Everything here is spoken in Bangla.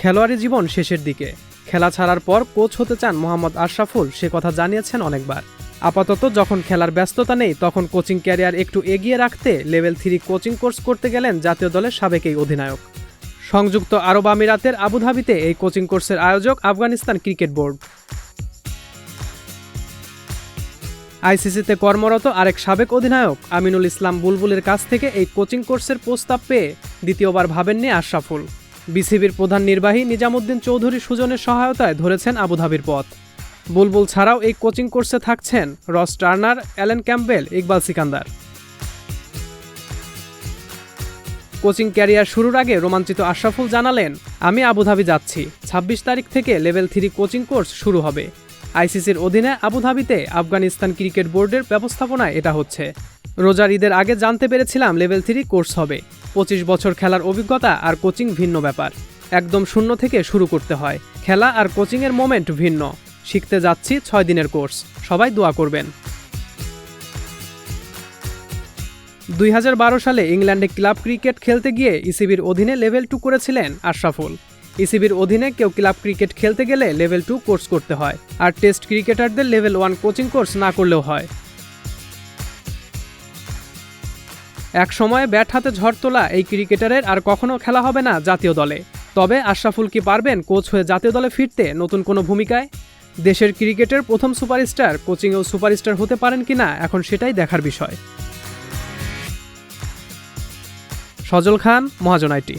খেলোয়াড়ি জীবন শেষের দিকে। খেলা ছাড়ার পর কোচ হতে চান মোহাম্মদ আশরাফুল, সে কথা জানিয়েছেন অনেকবার। আপাতত যখন খেলার ব্যস্ততা নেই, তখন কোচিং ক্যারিয়ার একটু এগিয়ে রাখতে লেভেল থ্রি কোচিং কোর্স করতে গেলেন জাতীয় দলের সাবেক এই অধিনায়ক। সংযুক্ত আরব আমিরাতের আবুধাবিতে এই কোচিং কোর্সের আয়োজক আফগানিস্তান ক্রিকেট বোর্ড। আইসিসিতে কর্মরত আরেক সাবেক অধিনায়ক আমিনুল ইসলাম বুলবুলের কাছ থেকে এই কোচিং কোর্সের প্রস্তাব পেয়ে দ্বিতীয়বার ভাবেননি আশরাফুল। বিসিবির প্রধান নির্বাহী নিজামুদ্দিন চৌধুরী সুজনের সহায়তায় ধরেছেন আবুধাবির পথ। বুলবুল ছাড়াও এই কোচিং কোর্সে থাকছেন Ross Turner Alan Campbell, Iqbal Sikandar. Coaching career শুরুর আগে রোমাঞ্চিত আশরাফুল জানালেন, আমি আবুধাবি যাচ্ছি। ২৬ তারিখ থেকে লেভেল থ্রি কোচিং কোর্স শুরু হবে। আইসিসির অধীনে আবুধাবিতে আফগানিস্তান ক্রিকেট বোর্ডের ব্যবস্থাপনায় এটা হচ্ছে। রোজার ঈদের আগে জানতে পেরেছিলাম লেভেল থ্রি কোর্স হবে। পঁচিশ বছর খেলার অভিজ্ঞতা আর কোচিং ভিন্ন ব্যাপার। একদম শূন্য থেকে শুরু করতে হয়। খেলা আর কোচিংয়ের মোমেন্ট ভিন্ন। শিখতে যাচ্ছি ছয় দিনের কোর্স। সবাই দোয়া করবেন। দুই হাজার বারো সালে ইংল্যান্ডে ক্লাব ক্রিকেট খেলতে গিয়ে ইসিবির অধীনে লেভেল টু করেছিলেন আশরাফুল। ইসিবির অধীনে কেউ ক্লাব ক্রিকেট খেলতে গেলে লেভেল টু কোর্স করতে হয়। আর টেস্ট ক্রিকেটারদের লেভেল ওয়ান কোচিং কোর্স না করলেও হয়। এক সময় ব্যাট হাতে ঝড় তোলা এই ক্রিকেটারের আর কখনো খেলা হবে না জাতীয় দলে। তবে আশরাফুল কি পারবেন কোচ হয়ে জাতীয় দলে ফিরতে নতুন কোনো ভূমিকায়? দেশের ক্রিকেটের প্রথম সুপারস্টার, কোচিংয়েও সুপারস্টার হতে পারেন কি না এখন সেটাই দেখার বিষয়। সজল খান, মহাজন আইটি।